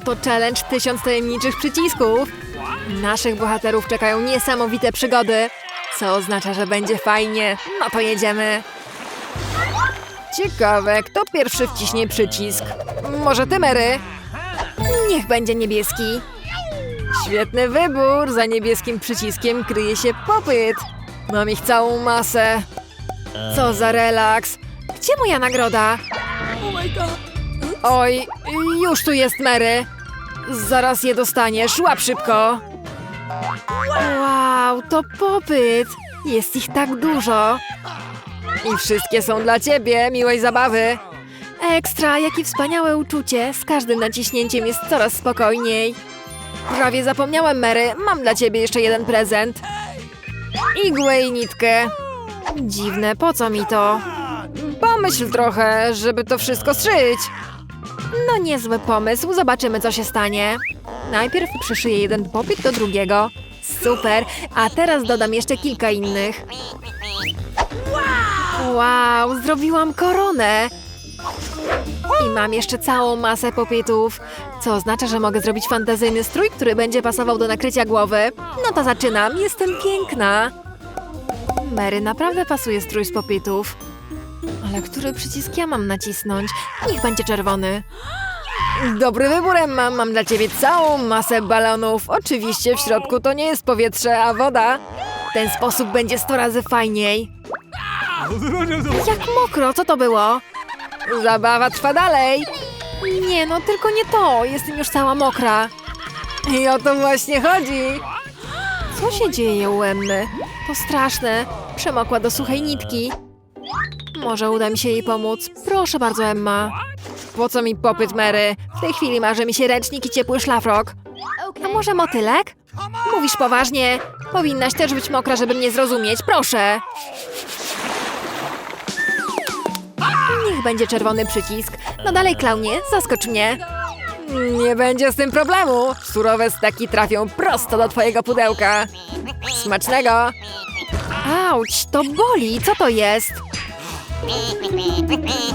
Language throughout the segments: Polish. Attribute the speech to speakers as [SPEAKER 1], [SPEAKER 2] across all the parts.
[SPEAKER 1] To challenge tysiąc tajemniczych przycisków. Naszych bohaterów czekają niesamowite przygody, co oznacza, że będzie fajnie. No to jedziemy. Ciekawe, kto pierwszy wciśnie przycisk. Może ty, Mary? Niech będzie niebieski. Świetny wybór! Za niebieskim przyciskiem kryje się popyt. Mam ich całą masę. Co za relaks. Gdzie moja nagroda? Oj, już tu jest Mary. Zaraz je dostaniesz, łap szybko. Wow, to popyt. Jest ich tak dużo. I wszystkie są dla ciebie, miłej zabawy. Ekstra, jakie wspaniałe uczucie. Z każdym naciśnięciem jest coraz spokojniej. Prawie zapomniałem, Mary. Mam dla ciebie jeszcze jeden prezent. Igłę i nitkę. Dziwne, po co mi to? Pomyśl trochę, żeby to wszystko strzyć. No niezły pomysł, zobaczymy co się stanie. Najpierw przyszyję jeden popyt do drugiego. Super, a teraz dodam jeszcze kilka innych. Wow, zrobiłam koronę. I mam jeszcze całą masę popytów, co oznacza, że mogę zrobić fantazyjny strój, który będzie pasował do nakrycia głowy. No to zaczynam, jestem piękna. Mary naprawdę pasuje strój z popytów. Ale który przycisk ja mam nacisnąć? Niech będzie czerwony. Dobry wybór, Emma. Mam dla ciebie całą masę balonów. Oczywiście w środku to nie jest powietrze, a woda. W ten sposób będzie sto razy fajniej. Jak mokro, co to było? Zabawa trwa dalej. Nie no, tylko nie to. Jestem już cała mokra. I o to właśnie chodzi. Co się dzieje u Emmy? To straszne. Przemokła do suchej nitki. Może uda mi się jej pomóc. Proszę bardzo, Emma. Po co mi popyt, Mary? W tej chwili marzy mi się ręcznik i ciepły szlafrok. A może motylek? Mówisz poważnie? Powinnaś też być mokra, żeby mnie zrozumieć. Proszę. Niech będzie czerwony przycisk. No dalej, klaunie, zaskocz mnie. Nie będzie z tym problemu. Surowe steki trafią prosto do twojego pudełka. Smacznego. Auć, to boli. Co to jest?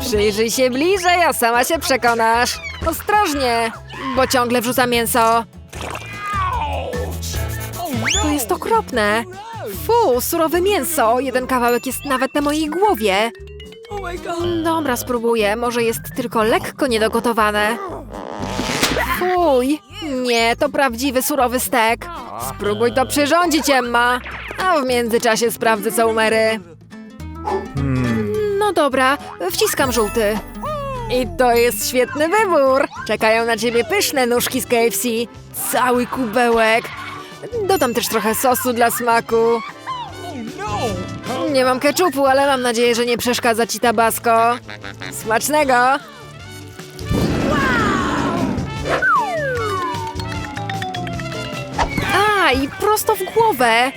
[SPEAKER 1] Przyjrzyj się bliżej, a sama się przekonasz. Ostrożnie, bo ciągle wrzuca mięso. To jest okropne. Fu, surowe mięso. Jeden kawałek jest nawet na mojej głowie. Dobra, spróbuję. Może jest tylko lekko niedogotowane. Fuj! Nie, to prawdziwy surowy stek. Spróbuj to przyrządzić, Emma. A w międzyczasie sprawdzę, co u Mary. No dobra, wciskam żółty. I to jest świetny wybór. Czekają na ciebie pyszne nóżki z KFC. Cały kubełek. Dodam też trochę sosu dla smaku. Nie mam keczupu, ale mam nadzieję, że nie przeszkadza ci tabasco. Smacznego! A, i prosto w głowę.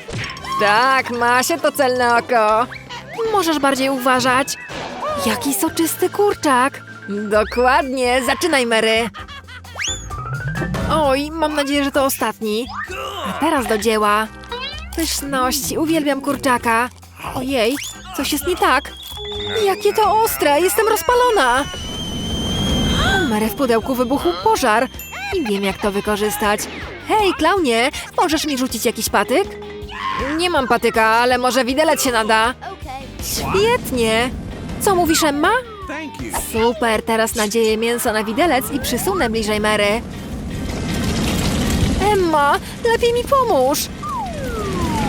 [SPEAKER 1] Tak, ma się to celne oko. Możesz bardziej uważać. Jaki soczysty kurczak. Dokładnie, zaczynaj, Mary. Oj, mam nadzieję, że to ostatni. A teraz do dzieła. Pyszności, uwielbiam kurczaka. Ojej, coś jest nie tak. Jakie to ostre, jestem rozpalona. Mary w pudełku wybuchł pożar i wiem, jak to wykorzystać. Hej, klaunie, możesz mi rzucić jakiś patyk? Nie mam patyka, ale może widelec się nada. Świetnie! Co mówisz, Emma? Super, teraz nadzieję mięso na widelec i przysunę bliżej Mary. Emma, lepiej mi pomóż!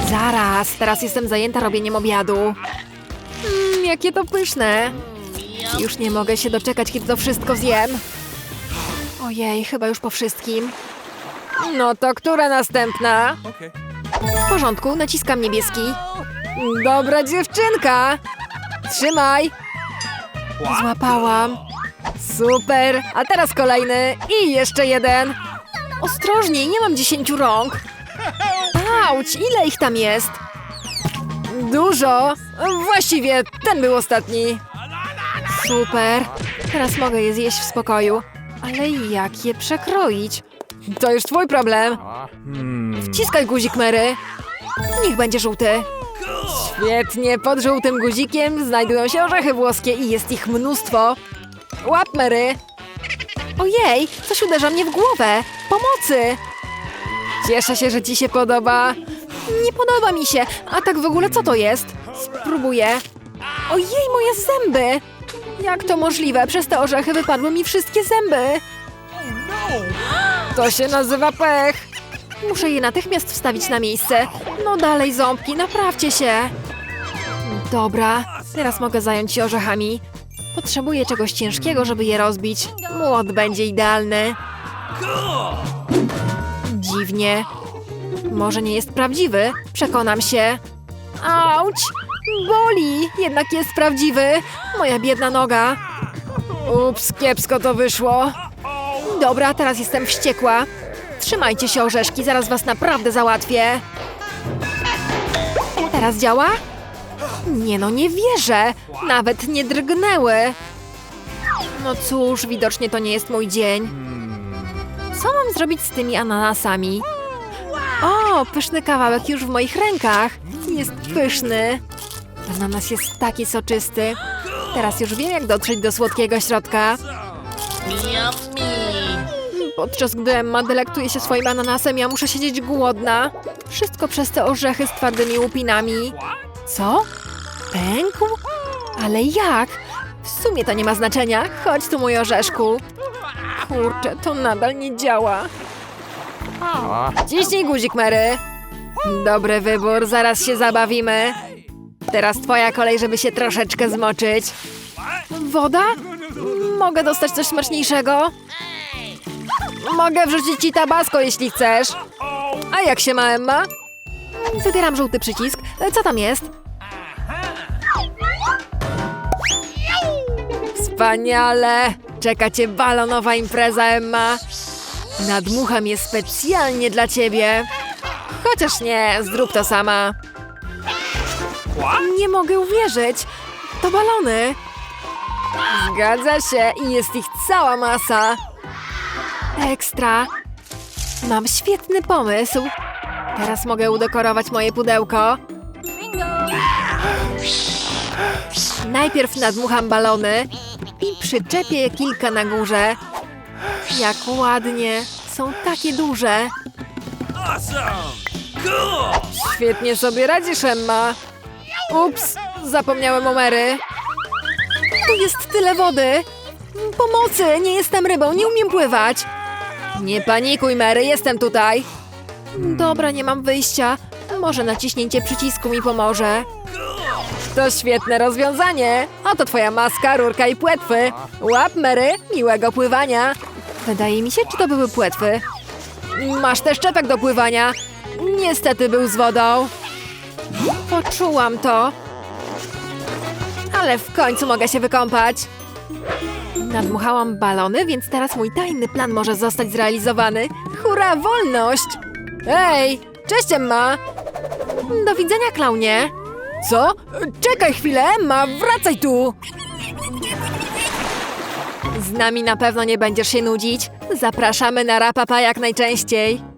[SPEAKER 1] Zaraz, teraz jestem zajęta robieniem obiadu. Mmm, jakie to pyszne! Już nie mogę się doczekać, kiedy to wszystko zjem. Ojej, chyba już po wszystkim. No to która następna? W porządku, naciskam niebieski. Dobra dziewczynka! Trzymaj! Złapałam. Super! A teraz kolejny i jeszcze jeden. Ostrożniej, nie mam dziesięciu rąk. Auć, ile ich tam jest? Dużo. Właściwie ten był ostatni. Super. Teraz mogę je zjeść w spokoju. Ale jak je przekroić? To już twój problem. Wciskaj guzik, Mary. Niech będzie żółty. Świetnie, pod żółtym guzikiem znajdują się orzechy włoskie i jest ich mnóstwo. Łap, Mary. Ojej, coś uderza mnie w głowę. Pomocy! Cieszę się, że ci się podoba. Nie podoba mi się. A tak w ogóle co to jest? Spróbuję. Ojej, moje zęby! Jak to możliwe? Przez te orzechy wypadły mi wszystkie zęby. To się nazywa pech. Muszę je natychmiast wstawić na miejsce. No dalej, ząbki, naprawcie się. Dobra, teraz mogę zająć się orzechami. Potrzebuję czegoś ciężkiego, żeby je rozbić. Młot będzie idealny. Dziwnie. Może nie jest prawdziwy? Przekonam się. Auć! Boli! Jednak jest prawdziwy. Moja biedna noga. Ups, kiepsko to wyszło. Dobra, teraz jestem wściekła. Trzymajcie się, orzeszki, zaraz was naprawdę załatwię. Teraz działa? Nie no, nie wierzę. Nawet nie drgnęły. No cóż, widocznie to nie jest mój dzień. Co mam zrobić z tymi ananasami? O, pyszny kawałek już w moich rękach. Jest pyszny. Ananas jest taki soczysty. Teraz już wiem, jak dotrzeć do słodkiego środka. Podczas gdy Emma delektuje się swoim ananasem, ja muszę siedzieć głodna. Wszystko przez te orzechy z twardymi łupinami. Co? Pękł? Ale jak? W sumie to nie ma znaczenia. Chodź tu, mój orzeszku. Kurczę, to nadal nie działa. Ciśnij guzik, Mary. Dobry wybór, zaraz się zabawimy. Teraz twoja kolej, żeby się troszeczkę zmoczyć. Woda? Mogę dostać coś smaczniejszego? Mogę wrzucić ci tabasco, jeśli chcesz. A jak się ma Emma? Wybieram żółty przycisk. Co tam jest? Wspaniale! Czeka cię balonowa impreza, Emma. Nadmucham je specjalnie dla ciebie. Chociaż nie, zrób to sama. Nie mogę uwierzyć. To balony. Zgadza się i jest ich cała masa. Ekstra. Mam świetny pomysł. Teraz mogę udekorować moje pudełko. Najpierw nadmucham balony i przyczepię kilka na górze. Jak ładnie. Są takie duże. Świetnie sobie radzisz, Emma. Ups, zapomniałem o Mary. Tu jest tyle wody. Pomocy, nie jestem rybą, nie umiem pływać. Nie panikuj, Mary, jestem tutaj. Dobra, nie mam wyjścia. Może naciśnięcie przycisku mi pomoże. To świetne rozwiązanie. Oto twoja maska, rurka i płetwy. Łap, Mary, miłego pływania. Wydaje mi się, czy to były płetwy. Masz też czepek do pływania. Niestety był z wodą. Poczułam to. Ale w końcu mogę się wykąpać. Nadmuchałam balony, więc teraz mój tajny plan może zostać zrealizowany. Hurra, wolność! Ej, cześć Emma! Do widzenia, klaunie. Co? Czekaj chwilę, Emma, wracaj tu! Z nami na pewno nie będziesz się nudzić. Zapraszamy na rapapa jak najczęściej.